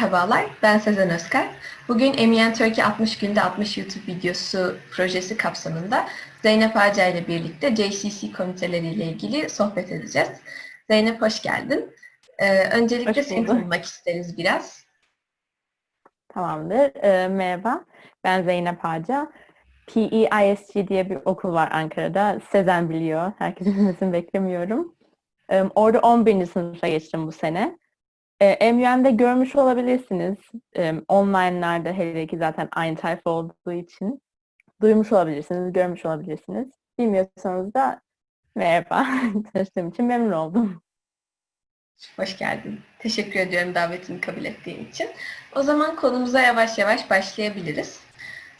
Merhabalar, ben Sezen Özkar. Bugün Emiyen Turkey 60 günde 60 YouTube videosu projesi kapsamında Zeynep Ağca ile birlikte JCC komiteleriyle ilgili sohbet edeceğiz. Zeynep hoş geldin. Ee, öncelikle Hoş seni tanımak isteriz biraz. Tamamdır. Ee, merhaba. Ben Zeynep Ağca. PEISG diye bir okul var Ankara'da. Sezen biliyor. Herkesin bilmesini beklemiyorum. Ee, orada 11. sınıfa geçtim bu sene. Ee, MUN'de görmüş olabilirsiniz. Ee, online'larda hele ki zaten aynı tayfa olduğu için. Duymuş olabilirsiniz, görmüş olabilirsiniz. Bilmiyorsanız da merhaba. Tanıştığım için memnun oldum. Hoş geldin. Teşekkür ediyorum davetimi kabul ettiğin için. O zaman konumuza yavaş yavaş başlayabiliriz.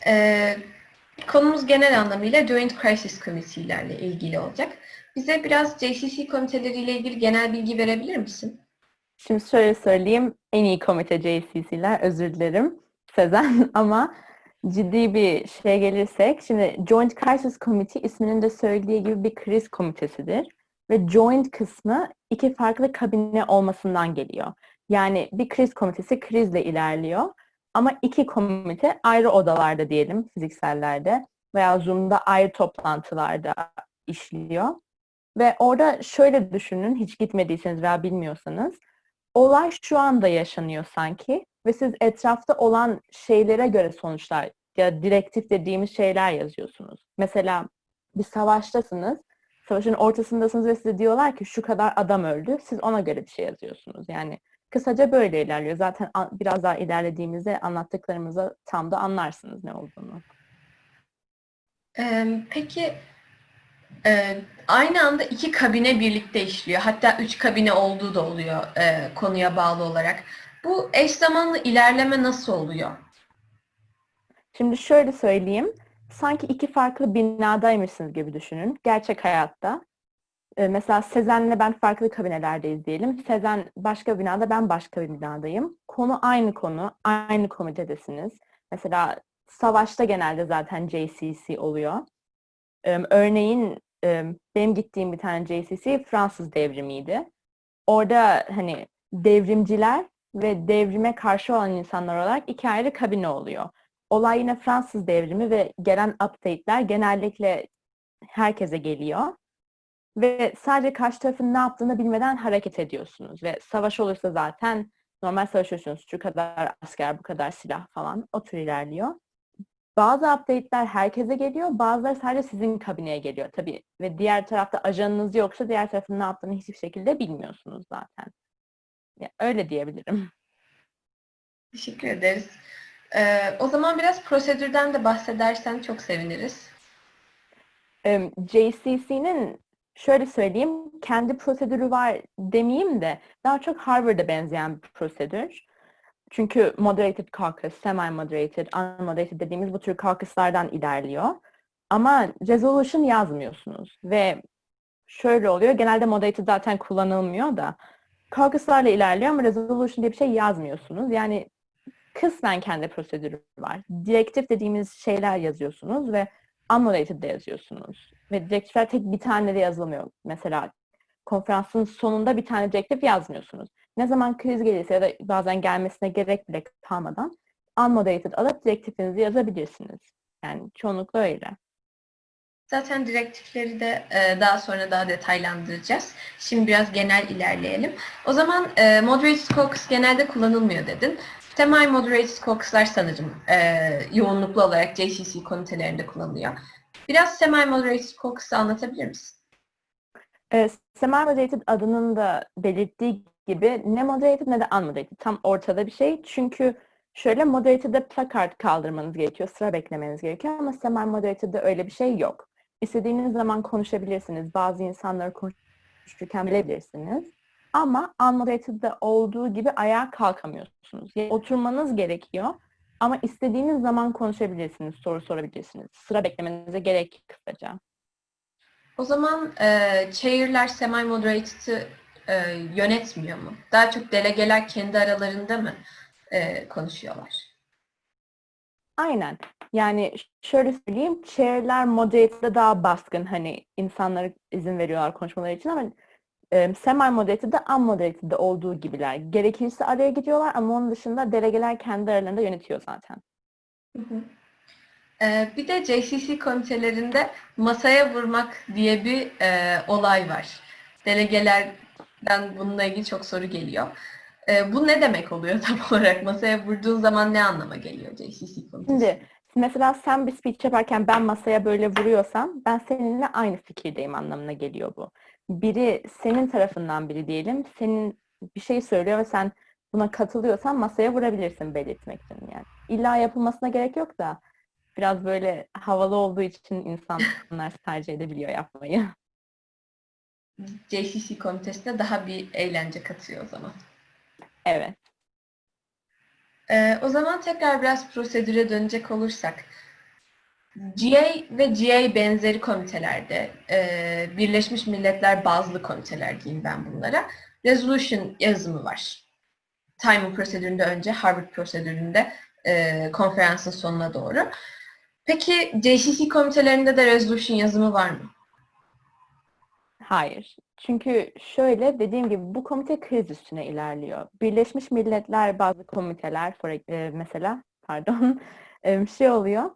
Ee, konumuz genel anlamıyla Joint Crisis Committee'lerle ilgili olacak. Bize biraz JCC komiteleriyle ilgili genel bilgi verebilir misin? Şimdi şöyle söyleyeyim, en iyi komite JCC'ler, özür dilerim Sezen ama ciddi bir şeye gelirsek, şimdi Joint Crisis Committee isminin de söylediği gibi bir kriz komitesidir. Ve joint kısmı iki farklı kabine olmasından geliyor. Yani bir kriz komitesi krizle ilerliyor ama iki komite ayrı odalarda diyelim fiziksellerde veya Zoom'da ayrı toplantılarda işliyor. Ve orada şöyle düşünün, hiç gitmediyseniz veya bilmiyorsanız, olay şu anda yaşanıyor sanki ve siz etrafta olan şeylere göre sonuçlar ya direktif dediğimiz şeyler yazıyorsunuz. Mesela bir savaştasınız, savaşın ortasındasınız ve size diyorlar ki şu kadar adam öldü, siz ona göre bir şey yazıyorsunuz. Yani kısaca böyle ilerliyor. Zaten biraz daha ilerlediğimizde anlattıklarımıza tam da anlarsınız ne olduğunu. Peki e, aynı anda iki kabine birlikte işliyor. Hatta üç kabine olduğu da oluyor e, konuya bağlı olarak. Bu eş zamanlı ilerleme nasıl oluyor? Şimdi şöyle söyleyeyim. Sanki iki farklı binadaymışsınız gibi düşünün. Gerçek hayatta. Ee, mesela Sezen'le ben farklı kabinelerdeyiz diyelim. Sezen başka binada, ben başka bir binadayım. Konu aynı konu, aynı komitedesiniz. Mesela savaşta genelde zaten JCC oluyor. Örneğin e, benim gittiğim bir tane JCC Fransız devrimiydi. Orada hani devrimciler ve devrime karşı olan insanlar olarak iki ayrı kabine oluyor. Olay yine Fransız devrimi ve gelen update'ler genellikle herkese geliyor. Ve sadece karşı tarafın ne yaptığını bilmeden hareket ediyorsunuz. Ve savaş olursa zaten normal savaşıyorsunuz. Şu kadar asker, bu kadar silah falan o tür ilerliyor. Bazı update'ler herkese geliyor, bazıları sadece sizin kabineye geliyor tabii. Ve diğer tarafta ajanınız yoksa diğer tarafın ne yaptığını hiçbir şekilde bilmiyorsunuz zaten. Ya, öyle diyebilirim. Teşekkür ederiz. Ee, o zaman biraz prosedürden de bahsedersen çok seviniriz. JCC'nin şöyle söyleyeyim, kendi prosedürü var demeyeyim de daha çok Harvard'a benzeyen bir prosedür. Çünkü moderated caucus, semi-moderated, unmoderated dediğimiz bu tür caucuslardan ilerliyor. Ama resolution yazmıyorsunuz ve şöyle oluyor, genelde moderated zaten kullanılmıyor da caucuslarla ilerliyor ama resolution diye bir şey yazmıyorsunuz. Yani kısmen kendi prosedürü var. Direktif dediğimiz şeyler yazıyorsunuz ve unmoderated de yazıyorsunuz. Ve direktifler tek bir tane de yazılmıyor. Mesela konferansın sonunda bir tane direktif yazmıyorsunuz. Ne zaman kriz gelirse ya da bazen gelmesine gerek bile kalmadan unmoderated alıp direktifinizi yazabilirsiniz. Yani çoğunlukla öyle. Zaten direktifleri de e, daha sonra daha detaylandıracağız. Şimdi biraz genel ilerleyelim. O zaman e, moderated caucus genelde kullanılmıyor dedin. Semi-moderated caucuslar sanırım e, yoğunluklu olarak JCC komitelerinde kullanılıyor. Biraz semi-moderated caucus'u anlatabilir misin? E, semi-moderated adının da belirttiği gibi ne moderated ne de unmoderated. Tam ortada bir şey. Çünkü şöyle moderated'de placard kaldırmanız gerekiyor. Sıra beklemeniz gerekiyor ama semi-moderated'de öyle bir şey yok. İstediğiniz zaman konuşabilirsiniz. Bazı insanları konuşurken bilebilirsiniz. Ama unmoderated'de olduğu gibi ayağa kalkamıyorsunuz. Yani oturmanız gerekiyor. Ama istediğiniz zaman konuşabilirsiniz, soru sorabilirsiniz. Sıra beklemenize gerek kısaca. O zaman e, chair'ler semi-moderated'ı e, yönetmiyor mu? Daha çok delegeler kendi aralarında mı e, konuşuyorlar? Aynen. Yani şöyle söyleyeyim, chair'ler moderate'de daha baskın hani insanlara izin veriyorlar konuşmaları için ama e, semi-moderated de unmoderated de olduğu gibiler. Gerekirse araya gidiyorlar ama onun dışında delegeler kendi aralarında yönetiyor zaten. Hı hı. Ee, bir de JCC komitelerinde masaya vurmak diye bir e, olay var. Delegelerden bununla ilgili çok soru geliyor. Ee, bu ne demek oluyor tam olarak? Masaya vurduğun zaman ne anlama geliyor JCC? Şimdi mesela sen bir speech yaparken ben masaya böyle vuruyorsam ben seninle aynı fikirdeyim anlamına geliyor bu. Biri senin tarafından biri diyelim senin bir şey söylüyor ve sen buna katılıyorsan masaya vurabilirsin belirtmek için yani. İlla yapılmasına gerek yok da biraz böyle havalı olduğu için insanlar tercih edebiliyor yapmayı. JCC komitesine daha bir eğlence katıyor o zaman. Evet. Ee, o zaman tekrar biraz prosedüre dönecek olursak. GA ve GA benzeri komitelerde, e, Birleşmiş Milletler bazlı komiteler diyeyim ben bunlara, resolution yazımı var. Timing prosedüründe önce, Harvard prosedüründe e, konferansın sonuna doğru. Peki JCC komitelerinde de resolution yazımı var mı? Hayır. Çünkü şöyle dediğim gibi bu komite kriz üstüne ilerliyor. Birleşmiş Milletler bazı komiteler e, mesela pardon şey oluyor.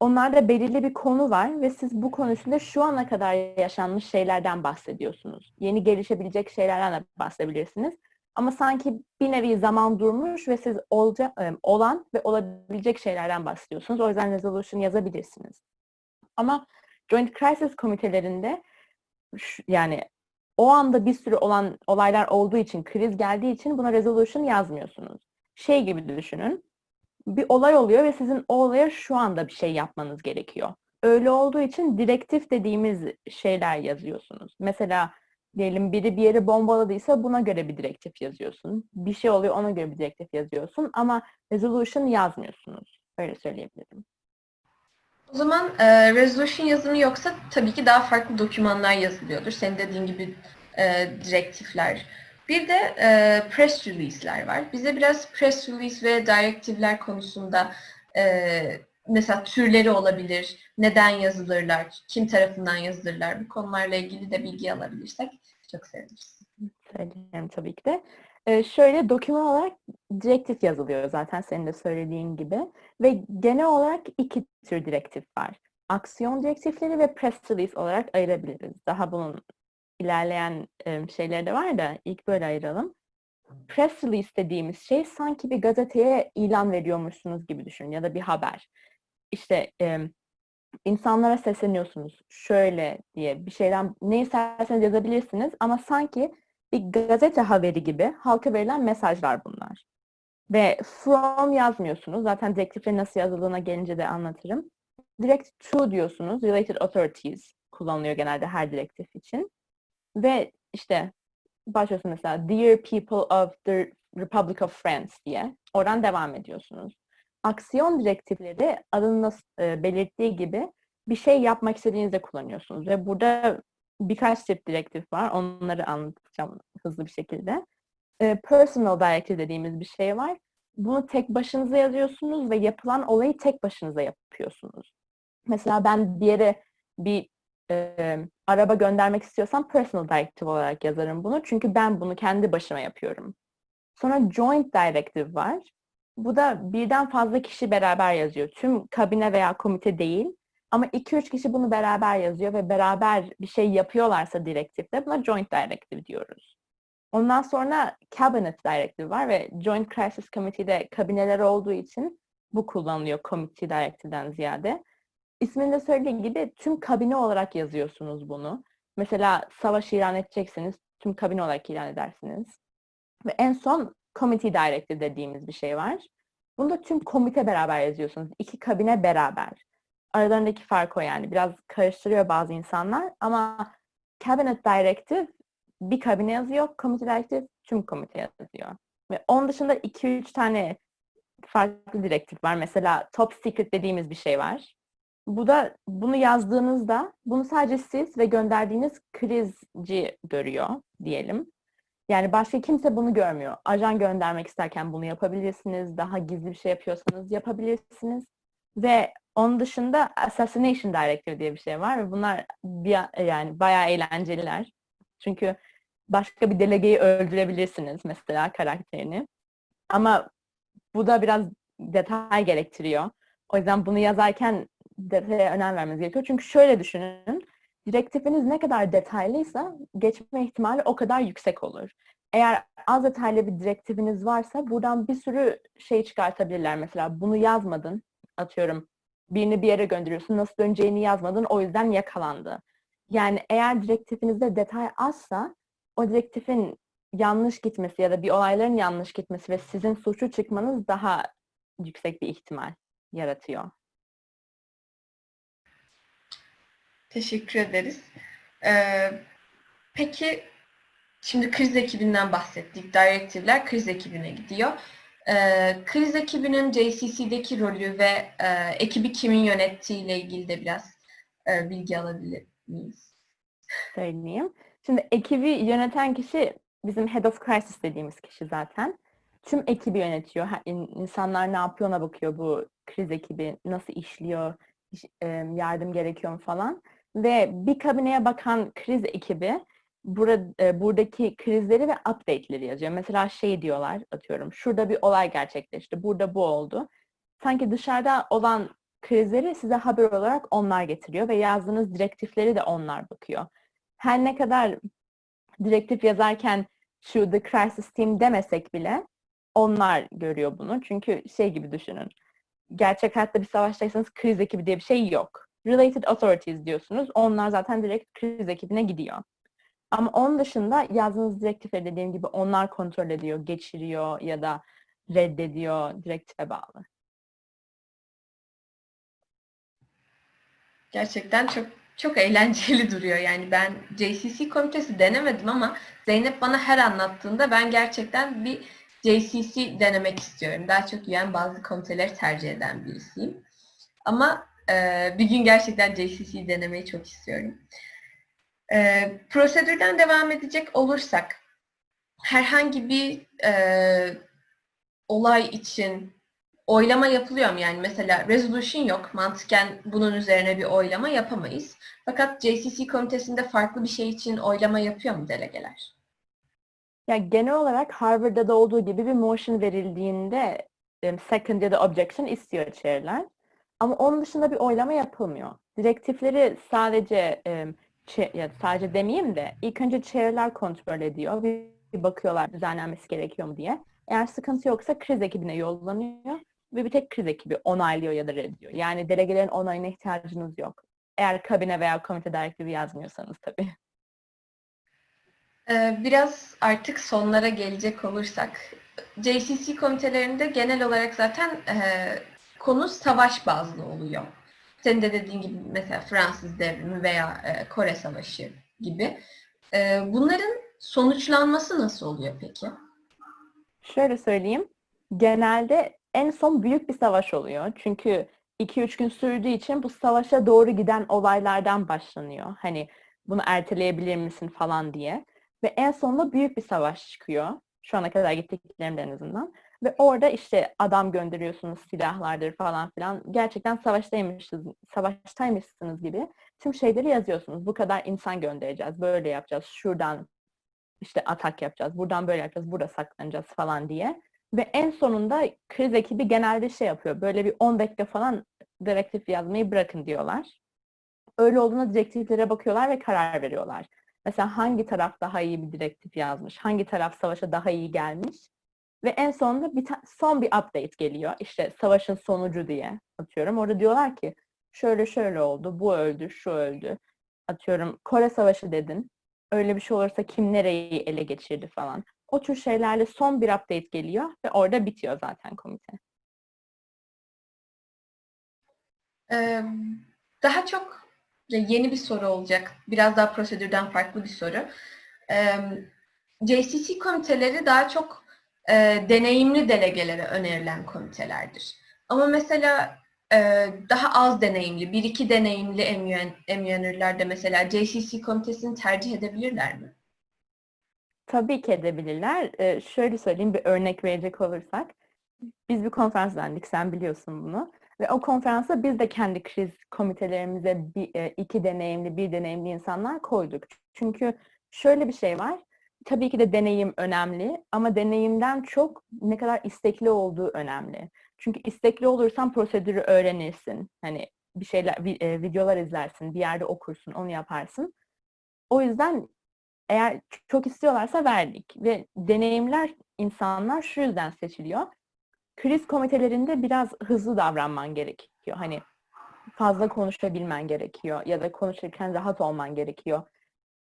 Onlarda belirli bir konu var ve siz bu konu üstünde şu ana kadar yaşanmış şeylerden bahsediyorsunuz. Yeni gelişebilecek şeylerden de bahsedebilirsiniz. Ama sanki bir nevi zaman durmuş ve siz olca, olan ve olabilecek şeylerden bahsediyorsunuz. O yüzden resolution yazabilirsiniz. Ama Joint Crisis komitelerinde yani o anda bir sürü olan olaylar olduğu için, kriz geldiği için buna resolution yazmıyorsunuz. Şey gibi düşünün. Bir olay oluyor ve sizin o olaya şu anda bir şey yapmanız gerekiyor. Öyle olduğu için direktif dediğimiz şeyler yazıyorsunuz. Mesela diyelim biri bir yeri bombaladıysa buna göre bir direktif yazıyorsun. Bir şey oluyor ona göre bir direktif yazıyorsun ama resolution yazmıyorsunuz. Öyle söyleyebilirim. O zaman e, resolution yazımı yoksa tabii ki daha farklı dokümanlar yazılıyordur. Senin dediğin gibi e, direktifler. Bir de e, press release'ler var. Bize biraz press release ve direktifler konusunda e, mesela türleri olabilir, neden yazılırlar, kim tarafından yazılırlar bu konularla ilgili de bilgi alabilirsek çok seviniriz. Söyleyelim tabii ki de. Ee, şöyle doküman olarak direktif yazılıyor zaten senin de söylediğin gibi. Ve genel olarak iki tür direktif var. Aksiyon direktifleri ve press release olarak ayırabiliriz. Daha bunun ilerleyen e, şeyleri de var da ilk böyle ayıralım. Press release dediğimiz şey sanki bir gazeteye ilan veriyormuşsunuz gibi düşünün ya da bir haber. İşte e, insanlara sesleniyorsunuz şöyle diye bir şeyden ne isterseniz yazabilirsiniz ama sanki bir gazete haberi gibi halka verilen mesajlar bunlar. Ve from yazmıyorsunuz. Zaten direktiflerin nasıl yazıldığına gelince de anlatırım. Direkt to diyorsunuz. Related authorities kullanılıyor genelde her direktif için. Ve işte başlıyorsun mesela Dear people of the Republic of France diye. Oradan devam ediyorsunuz. Aksiyon direktifleri adının e, belirttiği gibi bir şey yapmak istediğinizde kullanıyorsunuz. Ve burada birkaç tip direktif var. Onları anlatacağım hızlı bir şekilde. E, personal directive dediğimiz bir şey var. Bunu tek başınıza yazıyorsunuz ve yapılan olayı tek başınıza yapıyorsunuz. Mesela ben bir yere bir e, araba göndermek istiyorsam personal directive olarak yazarım bunu. Çünkü ben bunu kendi başıma yapıyorum. Sonra joint directive var. Bu da birden fazla kişi beraber yazıyor. Tüm kabine veya komite değil. Ama 2-3 kişi bunu beraber yazıyor ve beraber bir şey yapıyorlarsa direktifte buna joint directive diyoruz. Ondan sonra cabinet directive var ve joint crisis committee'de kabineler olduğu için bu kullanılıyor committee directive'den ziyade. İsminde söylediği gibi tüm kabine olarak yazıyorsunuz bunu. Mesela savaş ilan edeceksiniz, tüm kabine olarak ilan edersiniz. Ve en son committee directive dediğimiz bir şey var. Bunu da tüm komite beraber yazıyorsunuz. İki kabine beraber aralarındaki fark o yani. Biraz karıştırıyor bazı insanlar ama Cabinet Directive bir kabine yazıyor, Committee Directive tüm komite yazıyor. Ve onun dışında 2-3 tane farklı direktif var. Mesela Top Secret dediğimiz bir şey var. Bu da bunu yazdığınızda bunu sadece siz ve gönderdiğiniz krizci görüyor diyelim. Yani başka kimse bunu görmüyor. Ajan göndermek isterken bunu yapabilirsiniz. Daha gizli bir şey yapıyorsanız yapabilirsiniz. Ve onun dışında Assassination Directive diye bir şey var ve bunlar bir, yani bayağı eğlenceliler. Çünkü başka bir delegeyi öldürebilirsiniz mesela karakterini. Ama bu da biraz detay gerektiriyor. O yüzden bunu yazarken detaya önem vermeniz gerekiyor. Çünkü şöyle düşünün. Direktifiniz ne kadar detaylıysa geçme ihtimali o kadar yüksek olur. Eğer az detaylı bir direktifiniz varsa buradan bir sürü şey çıkartabilirler. Mesela bunu yazmadın, atıyorum birini bir yere gönderiyorsun, nasıl döneceğini yazmadın, o yüzden yakalandı. Yani eğer direktifinizde detay azsa o direktifin yanlış gitmesi ya da bir olayların yanlış gitmesi ve sizin suçlu çıkmanız daha yüksek bir ihtimal yaratıyor. Teşekkür ederiz. Ee, peki şimdi kriz ekibinden bahsettik. Directive'ler kriz ekibine gidiyor. Ee, kriz ekibinin JCC'deki rolü ve e, ekibi kimin yönettiği ile ilgili de biraz e, bilgi alabilir miyiz? söyleyeyim. Şimdi ekibi yöneten kişi bizim Head of Crisis dediğimiz kişi zaten. Tüm ekibi yönetiyor. İnsanlar ne yapıyor ona bakıyor bu kriz ekibi, nasıl işliyor, iş- e, yardım gerekiyor mu falan. Ve bir kabineye bakan kriz ekibi burada, e, buradaki krizleri ve update'leri yazıyor. Mesela şey diyorlar, atıyorum, şurada bir olay gerçekleşti, burada bu oldu. Sanki dışarıda olan krizleri size haber olarak onlar getiriyor ve yazdığınız direktifleri de onlar bakıyor her ne kadar direktif yazarken şu The Crisis Team demesek bile onlar görüyor bunu. Çünkü şey gibi düşünün. Gerçek hayatta bir savaştaysanız kriz ekibi diye bir şey yok. Related Authorities diyorsunuz. Onlar zaten direkt kriz ekibine gidiyor. Ama onun dışında yazdığınız direktifleri dediğim gibi onlar kontrol ediyor, geçiriyor ya da reddediyor direktife bağlı. Gerçekten çok çok eğlenceli duruyor. Yani ben JCC komitesi denemedim ama Zeynep bana her anlattığında ben gerçekten bir JCC denemek istiyorum. Daha çok yani bazı komiteleri tercih eden birisiyim. Ama e, bir gün gerçekten JCC denemeyi çok istiyorum. E, prosedürden devam edecek olursak herhangi bir e, olay için oylama yapılıyor mu? Yani mesela resolution yok. Mantıken bunun üzerine bir oylama yapamayız. Fakat JCC komitesinde farklı bir şey için oylama yapıyor mu delegeler? Ya genel olarak Harvard'da da olduğu gibi bir motion verildiğinde second ya da objection istiyor chair'ler. Ama onun dışında bir oylama yapılmıyor. Direktifleri sadece em, cha- ya sadece demeyeyim de ilk önce chair'ler kontrol ediyor. Bir bakıyorlar düzenlenmesi gerekiyor mu diye. Eğer sıkıntı yoksa kriz ekibine yollanıyor ve bir tek kriz ekibi onaylıyor ya da reddediyor. Yani delegelerin onayına ihtiyacınız yok. Eğer kabine veya komite direktifi yazmıyorsanız tabii. Ee, Biraz artık sonlara gelecek olursak, JCC komitelerinde genel olarak zaten e, konu savaş bazlı oluyor. Senin de dediğin gibi mesela Fransız devrimi veya e, Kore Savaşı gibi. E, Bunların sonuçlanması nasıl oluyor peki? Şöyle söyleyeyim. Genelde en son büyük bir savaş oluyor. Çünkü 2-3 gün sürdüğü için bu savaşa doğru giden olaylardan başlanıyor. Hani bunu erteleyebilir misin falan diye. Ve en sonunda büyük bir savaş çıkıyor. Şu ana kadar gittiklerimde en azından. Ve orada işte adam gönderiyorsunuz, silahlardır falan filan. Gerçekten savaştaymışsınız, savaştaymışsınız gibi tüm şeyleri yazıyorsunuz. Bu kadar insan göndereceğiz, böyle yapacağız, şuradan işte atak yapacağız, buradan böyle yapacağız, burada saklanacağız falan diye. Ve en sonunda kriz ekibi genelde şey yapıyor, böyle bir 10 dakika falan direktif yazmayı bırakın diyorlar. Öyle olduğunda direktiflere bakıyorlar ve karar veriyorlar. Mesela hangi taraf daha iyi bir direktif yazmış, hangi taraf savaşa daha iyi gelmiş. Ve en sonunda bir son bir update geliyor. İşte savaşın sonucu diye atıyorum. Orada diyorlar ki şöyle şöyle oldu, bu öldü, şu öldü. Atıyorum Kore Savaşı dedin. Öyle bir şey olursa kim nereyi ele geçirdi falan. O tür şeylerle son bir update geliyor ve orada bitiyor zaten komite. Daha çok yeni bir soru olacak. Biraz daha prosedürden farklı bir soru. JCC komiteleri daha çok e, deneyimli delegelere önerilen komitelerdir. Ama mesela e, daha az deneyimli, bir iki deneyimli emüyenörler de mesela JCC komitesini tercih edebilirler mi? Tabii ki edebilirler. Ee, şöyle söyleyeyim bir örnek verecek olursak. Biz bir konferans düzenledik, sen biliyorsun bunu. Ve o konferansa biz de kendi kriz komitelerimize bir, e, iki deneyimli, bir deneyimli insanlar koyduk. Çünkü şöyle bir şey var. Tabii ki de deneyim önemli ama deneyimden çok ne kadar istekli olduğu önemli. Çünkü istekli olursan prosedürü öğrenirsin. Hani bir şeyler, e, videolar izlersin, bir yerde okursun, onu yaparsın. O yüzden eğer çok istiyorlarsa verdik ve deneyimler insanlar şu yüzden seçiliyor. Kriz komitelerinde biraz hızlı davranman gerekiyor. Hani fazla konuşabilmen gerekiyor ya da konuşurken rahat olman gerekiyor.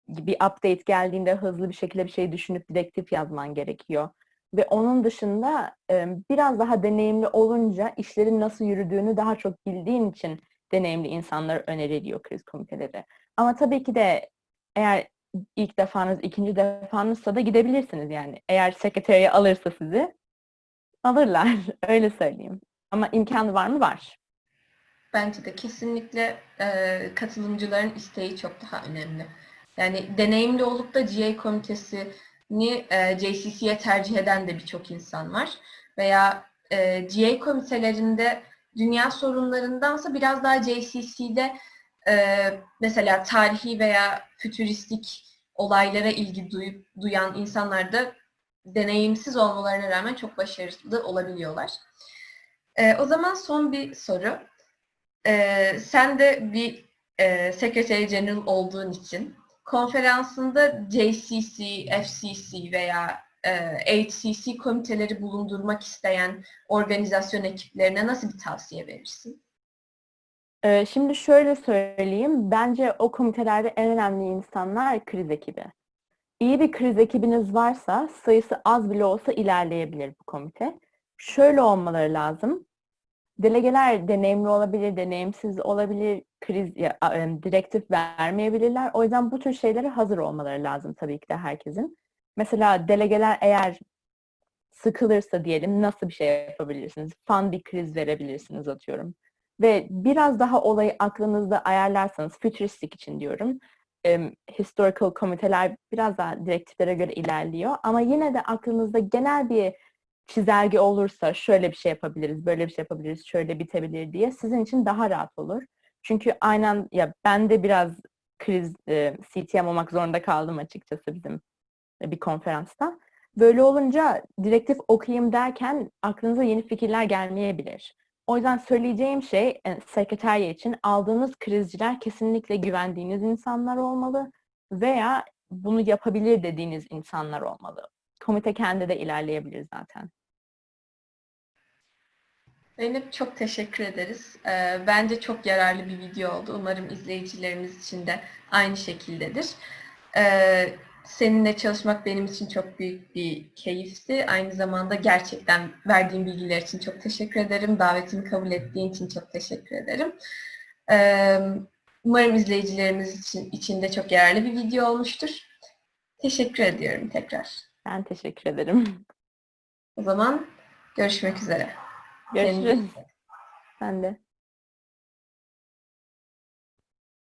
Bir update geldiğinde hızlı bir şekilde bir şey düşünüp direktif yazman gerekiyor. Ve onun dışında biraz daha deneyimli olunca işlerin nasıl yürüdüğünü daha çok bildiğin için deneyimli insanlar öneriliyor kriz komiteleri. Ama tabii ki de eğer ilk defanız, ikinci defanızsa da gidebilirsiniz yani. Eğer sekreteriye alırsa sizi alırlar. Öyle söyleyeyim. Ama imkanı var mı? Var. Bence de kesinlikle e, katılımcıların isteği çok daha önemli. Yani deneyimli olup da GA komitesini e, JCC'ye tercih eden de birçok insan var. Veya e, GA komitelerinde dünya sorunlarındansa biraz daha JCC'de e, mesela tarihi veya fütüristik olaylara ilgi duyup, duyan insanlar da deneyimsiz olmalarına rağmen çok başarılı olabiliyorlar. E, o zaman son bir soru. Ee, sen de bir e, Secretary General olduğun için konferansında JCC, FCC veya e, HCC komiteleri bulundurmak isteyen organizasyon ekiplerine nasıl bir tavsiye verirsin? Ee, Şimdi şöyle söyleyeyim. Bence o komitelerde en önemli insanlar kriz ekibi. İyi bir kriz ekibiniz varsa sayısı az bile olsa ilerleyebilir bu komite. Şöyle olmaları lazım. Delegeler deneyimli olabilir, deneyimsiz olabilir, kriz direktif vermeyebilirler. O yüzden bu tür şeylere hazır olmaları lazım tabii ki de herkesin. Mesela delegeler eğer sıkılırsa diyelim nasıl bir şey yapabilirsiniz? Fun bir kriz verebilirsiniz atıyorum. Ve biraz daha olayı aklınızda ayarlarsanız, futuristik için diyorum, historical komiteler biraz daha direktiflere göre ilerliyor. Ama yine de aklınızda genel bir çizelge olursa şöyle bir şey yapabiliriz, böyle bir şey yapabiliriz, şöyle bitebilir diye sizin için daha rahat olur. Çünkü aynen ya ben de biraz kriz e, CTM olmak zorunda kaldım açıkçası bizim e, bir konferansta. Böyle olunca direktif okuyayım derken aklınıza yeni fikirler gelmeyebilir. O yüzden söyleyeceğim şey e, sekreterya için aldığınız krizciler kesinlikle güvendiğiniz insanlar olmalı veya bunu yapabilir dediğiniz insanlar olmalı. Komite kendi de ilerleyebilir zaten. Zeynep çok teşekkür ederiz. Ee, bence çok yararlı bir video oldu. Umarım izleyicilerimiz için de aynı şekildedir. Ee, seninle çalışmak benim için çok büyük bir keyifti. Aynı zamanda gerçekten verdiğin bilgiler için çok teşekkür ederim. Davetimi kabul ettiğin için çok teşekkür ederim. Ee, umarım izleyicilerimiz için, için de çok yararlı bir video olmuştur. Teşekkür ediyorum tekrar. Ben teşekkür ederim. O zaman görüşmek üzere. Kendinize Görüşürüz. Ben de.